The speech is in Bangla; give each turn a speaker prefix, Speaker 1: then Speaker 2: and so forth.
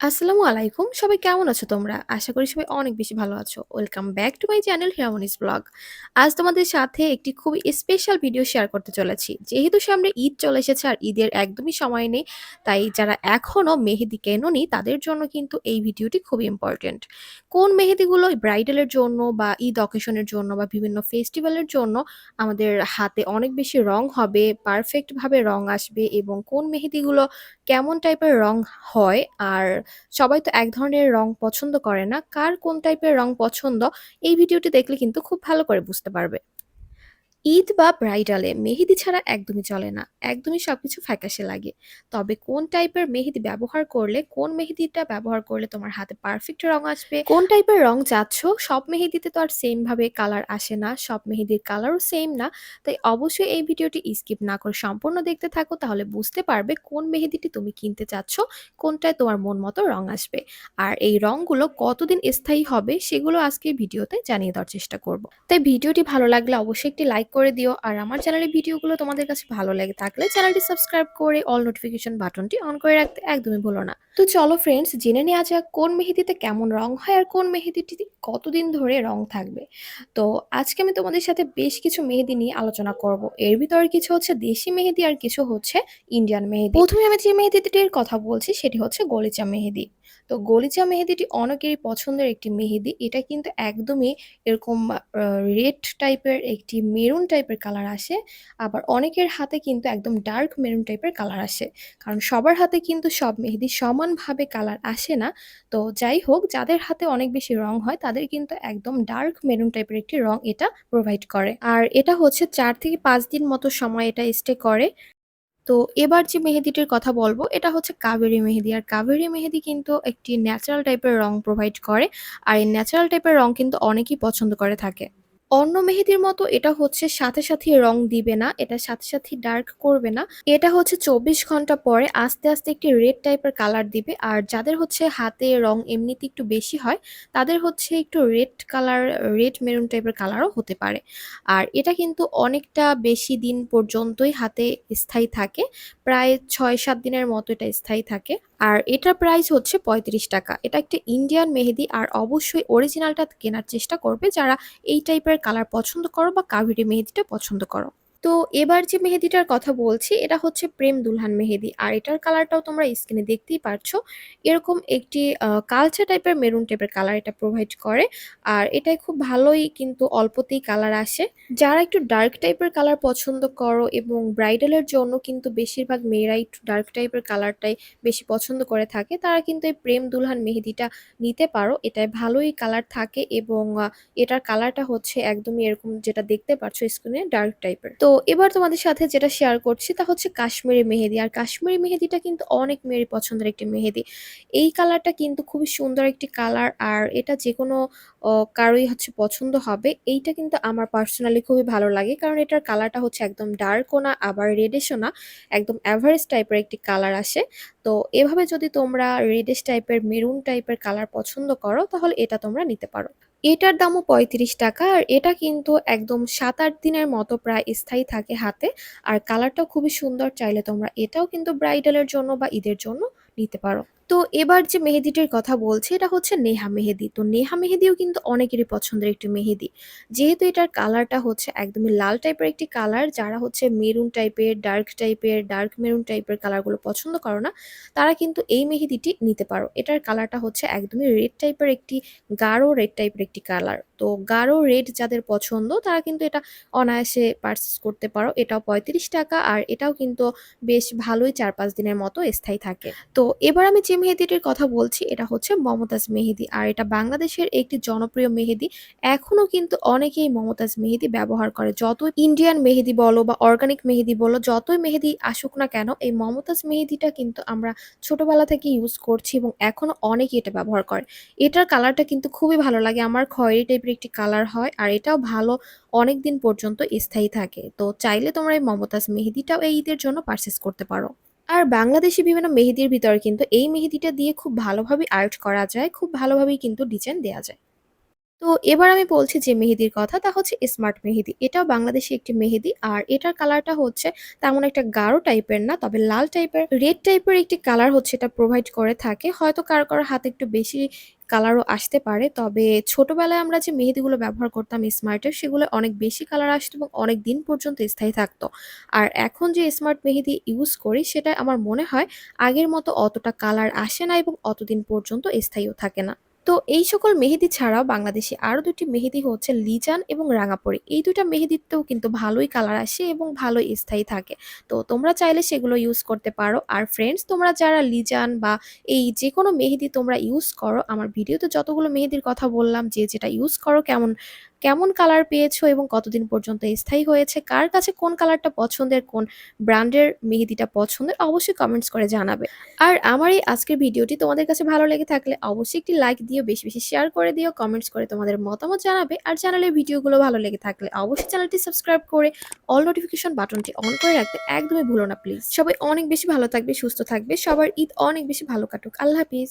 Speaker 1: আসসালামু আলাইকুম। সবাই কেমন আছো তোমরা? আশা করি সবাই অনেক বেশি ভালো আছো। Welcome back to my channel Hiramoni's blog. আজ তোমাদের সাথে একটি খুবই স্পেশাল ভিডিও শেয়ার করতে চলেছি। যেহেতু সামনে ঈদ চলে এসেছে আর ঈদের একদমই সময় নেই, তাই যারা এখনও মেহেদি কেননি তাদের জন্য কিন্তু এই ভিডিওটি খুবই ইম্পোর্টেন্ট। কোন মেহেদিগুলো ব্রাইডালের জন্য বা ঈদ অকেশনের জন্য বা বিভিন্ন ফেস্টিভ্যালের জন্য আমাদের হাতে অনেক বেশি রং হবে, পারফেক্টভাবে রং আসবে এবং কোন মেহেদিগুলো কেমন টাইপের রং হয় আর সবাই তো এক ধরনের রং পছন্দ করে না। কার কোন টাইপের রং পছন্দ এই ভিডিওটি দেখলে কিন্তু খুব ভালো করে বুঝতে পারবে। ঈদ বা ব্রাইডালে মেহেদি ছাড়া একদমই চলে না। একদমই সবকিছু ফ্যাকাশে লাগে। তবে কোন টাইপের মেহেদি ব্যবহার করলে, কোন মেহেদিটা ব্যবহার করলে তোমার হাতে পারফেক্ট রং আসবে, কোন টাইপের রং চাচ্ছ, সব মেহেদিতে তো আর সেম ভাবে কালার আসে না। সব মেহেদির কালারও সেম না। তাই অবশ্যই এই ভিডিওটি স্কিপ না করে সম্পূর্ণ দেখতে থাকো তাহলে বুঝতে পারবে কোন মেহেদিটি তুমি কিনতে চাচ্ছ, কোনটায় তোমার মন মতো রং আসবে। আর এই রংগুলো কতদিন স্থায়ী হবে সেগুলো আজকে ভিডিওতে জানিয়ে দেওয়ার চেষ্টা করব। তাই ভিডিওটি ভালো লাগলে অবশ্যই একটি লাইক করে দিও। আর আমার চ্যানেলের ভিডিওগুলো তোমাদের কাছে ভালো লেগে থাকলে চ্যানেলটি সাবস্ক্রাইব করে অল নোটিফিকেশন বাটনটি অন করে রাখতে একদমই ভুলো না। তো চলো ফ্রেন্ডস জেনে নেওয়া যাক কোন মেহেদিতে কেমন রং হয় আর কোন মেহেদিটি কতদিন ধরে রং থাকবে। তো আজকে আমি তোমাদের সাথে বেশ কিছু মেহেদি নিয়ে আলোচনা করব। এর ভিতরে কিছু হচ্ছে দেশি মেহেদি আর কিছু হচ্ছে ইন্ডিয়ান মেহেদি। প্রথমে আমি যে মেহেদিটির কথা বলছি সেটি হচ্ছে গলিচা মেহেদি। তো গলিচা মেহেদিটি অনেকেরই পছন্দের একটি মেহেদি। এটা কিন্তু একদমই এরকম রেড টাইপের একটি মেরুন টাইপের কালার আসে। আবার অনেকের হাতে কিন্তু একদম ডার্ক মেরুন টাইপের কালার আসে। কারণ সবার হাতে কিন্তু সব মেহেদি সমানভাবে কালার আসে না। তো যাই হোক, যাদের হাতে অনেক বেশি রং হয়, তাদের কিন্তু একদম ডার্ক মেরুন টাইপের একটি রং এটা প্রোভাইড করে। আর এটা হচ্ছে চার থেকে পাঁচ দিন মতো সময় এটা স্টে করে। তো এবার যে মেহেদিটির কথা বলব, এটা হচ্ছে কাবেরি মেহেদি। আর কাবেরি মেহেদি কিন্তু একটি ন্যাচারাল টাইপের রং প্রোভাইড করে, আর এই ন্যাচারাল টাইপের রং কিন্তু অনেকেই পছন্দ করে থাকে। অন্য মেহেদির মতো এটা হচ্ছে সাথে সাথে রং দিবে না, এটা সাথে সাথে ডার্ক করবে না। এটা হচ্ছে চব্বিশ ঘণ্টা পরে আস্তে আস্তে একটি রেড টাইপের কালার দিবে। আর যাদের হচ্ছে হাতে রং এমনিতে একটু বেশি হয়, তাদের হচ্ছে একটু রেড কালার রেড মেরুন টাইপের কালারও হতে পারে। আর এটা কিন্তু অনেকটা বেশি দিন পর্যন্তই হাতে স্থায়ী থাকে, প্রায় ছয় সাত দিনের মতো এটা স্থায়ী থাকে। আর এটার প্রাইস হচ্ছে পঁয়ত্রিশ টাকা। এটা একটা ইন্ডিয়ান মেহেদি, আর অবশ্যই অরিজিনালটা কেনার চেষ্টা করবে যারা এই টাইপের কালার পছন্দ করো বা কাভেরি মেহেদিটা পছন্দ করো। তো এবার যে মেহেদিটার কথা বলছি, এটা হচ্ছে প্রেম দুলহান মেহেদি। আর এটার কালারটাও তোমরা স্ক্রিনে দেখতেই পারছ। এরকম একটি কালচা টাইপের মেরুন টাইপের কালার এটা প্রোভাইড করে। আর এটাই খুব ভালোই কিন্তু অল্পতেই কালার আসে। যারা একটু ডার্ক টাইপের কালার পছন্দ করো এবং ব্রাইডালের জন্য কিন্তু বেশিরভাগ মেয়েরা একটু ডার্ক টাইপের কালারটাই বেশি পছন্দ করে থাকে, তারা কিন্তু এই প্রেম দুলহান মেহেদিটা নিতে পারো। এটায় ভালোই কালার থাকে এবং এটার কালারটা হচ্ছে একদমই এরকম যেটা দেখতে পাচ্ছ স্ক্রিনে ডার্ক টাইপের। তো এবার তোমাদের সাথে যেটা শেয়ার করছি তা হচ্ছে কাশ্মীরি মেহেদি। আর কাশ্মীরি মেহেদিটা কিন্তু অনেক মেয়েরই পছন্দের একটি মেহেদি। এই কালারটা কিন্তু খুবই সুন্দর একটি কালার আর এটা যে কোনো কারোই হচ্ছে পছন্দ হবে। এইটা কিন্তু আমার পার্সোনালি খুবই ভালো লাগে কারণ এটার কালারটা হচ্ছে একদম ডার্কও না, আবার রেডিশও না, একদম অ্যাভারেজ টাইপের একটি কালার আসে। তো এভাবে যদি তোমরা রেডিশ টাইপের মেরুন টাইপের কালার পছন্দ করো, তাহলে এটা তোমরা নিতে পারো। এটার দামও পঁয়ত্রিশ টাকা আর এটা কিন্তু একদম সাত আট দিনের মতো প্রায় স্থায়ী থাকে হাতে। আর কালারটাও খুবই সুন্দর, চাইলে তোমরা এটাও কিন্তু ব্রাইডালের জন্য বা ঈদের জন্য নিতে পারো। তো এবার যে মেহেদিটির কথা বলছি, এটা হচ্ছে নেহা মেহেদি। তো নেহা মেহেদিও কিন্তু অনেকেরই পছন্দের একটি মেহেদি। যেহেতু এটার কালারটা হচ্ছে একদমই লাল টাইপের একটি কালার যারা হচ্ছে মেরুন টাইপের ডার্ক টাইপের ডার্ক মেরুন টাইপের কালারগুলো পছন্দ করো না, তারা কিন্তু এই মেহেদিটি নিতে পারো। এটার কালারটা হচ্ছে একদমই রেড টাইপের একটি, গাঢ় রেড টাইপের একটি কালার তো গাঢ় রেড যাদের পছন্দ, তারা কিন্তু এটা অনায়াসে পারচেস করতে পারো। এটাও পঁয়ত্রিশ টাকা আর এটাও কিন্তু বেশ ভালোই চার পাঁচ দিনের মতো স্থায়ী থাকে। তো এবার আমি যে মেহেদিটির কথা বলছি, এটা হচ্ছে মমতাজ মেহেদি। আর এটা বাংলাদেশের একটি জনপ্রিয় মেহেদি। এখনও কিন্তু অনেকেই মমতাজ মেহেদি ব্যবহার করে। যত ইন্ডিয়ান মেহেদি বলো বা অর্গানিক মেহেদি বলো, যতই মেহেদি আসুক না কেন, এই মমতাজ মেহেদিটা কিন্তু আমরা ছোটবেলা থেকে ইউজ করছি এবং এখনও অনেকেই এটা ব্যবহার করে। এটার কালারটা কিন্তু খুবই ভালো লাগে। আমার খয়েরি টাইপের একটি কালার হয় আর এটাও ভালো অনেক দিন পর্যন্ত স্থায়ী থাকে। তো চাইলে তোমরা এই মমতাজ মেহেদিটাও এই ঈদের জন্য পারচেস করতে পারো। আর বাংলাদেশি বিভিন্ন মেহেদির ভিতর কিন্তু এই মেহেদিটা দিয়ে খুব ভালোভাবে আর্ট করা যায়, খুব ভালোভাবেই কিন্তু ডিজাইন দেওয়া যায়। তো এবার আমি বলছি যে মেহেদির কথা তা হচ্ছে স্মার্ট মেহেদি। এটাও বাংলাদেশী একটি মেহেদি। আর এটার কালারটা হচ্ছে তেমন একটা গাঢ় টাইপের না, তবে লাল টাইপের রেড টাইপের একটি কালার হচ্ছে এটা প্রোভাইড করে থাকে। হয়তো কারও, কারও হাতে একটু বেশি কালারও আসতে পারে। তবে ছোটবেলায় আমরা যে মেহেদিগুলো ব্যবহার করতাম স্মার্টের সেগুলো অনেক বেশি কালার আসতো এবং অনেক দিন পর্যন্ত স্থায়ী থাকতো। আর এখন যে স্মার্ট মেহেদি ইউজ করি সেটা আমার মনে হয় আগের মতো অতটা কালার আসে না এবং অতদিন পর্যন্ত স্থায়ীও থাকে না। তো এই সকল মেহেদি ছাড়াও বাংলাদেশে আরও দুটি মেহেদি হচ্ছে লিজান এবং রাঙাপরি। এই ২ টা মেহেদিতেও কিন্তু ভালোই কালার আসে এবং ভালোই স্থায়ী থাকে। তো তোমরা চাইলে সেগুলো ইউজ করতে পারো। আর ফ্রেন্ডস তোমরা যারা লিজান বা এই যে কোনো মেহেদি তোমরা ইউজ করো, আমার ভিডিওতে যতগুলো মেহেদির কথা বললাম যে যেটা ইউজ করো কেমন, কেমন কালার পেয়েছ এবং কতদিন পর্যন্ত স্থায়ী হয়েছে, কার কাছে কোন কালারটা পছন্দের, কোন ব্র্যান্ডের মেহেদিটা পছন্দের অবশ্যই কমেন্টস করে জানাবে। আর আমার এই আজকের ভিডিওটি তোমাদের কাছে ভালো লেগে থাকলে অবশ্যই একটি লাইক দিও, বেশি, বেশি শেয়ার করে দিও, কমেন্টস করে তোমাদের মতামত জানাবে। আর চ্যানেলের ভিডিওগুলো ভালো লেগে থাকলে অবশ্যই চ্যানেলটি সাবস্ক্রাইব করে অল নোটিফিকেশন বাটনটি অন করে রাখতে একদমই ভুলো না প্লিজ। সবাই অনেক বেশি ভালো থাকবে, সুস্থ থাকবে। সবার ঈদ অনেক বেশি ভালো কাটুক। আল্লাহ হাফিজ।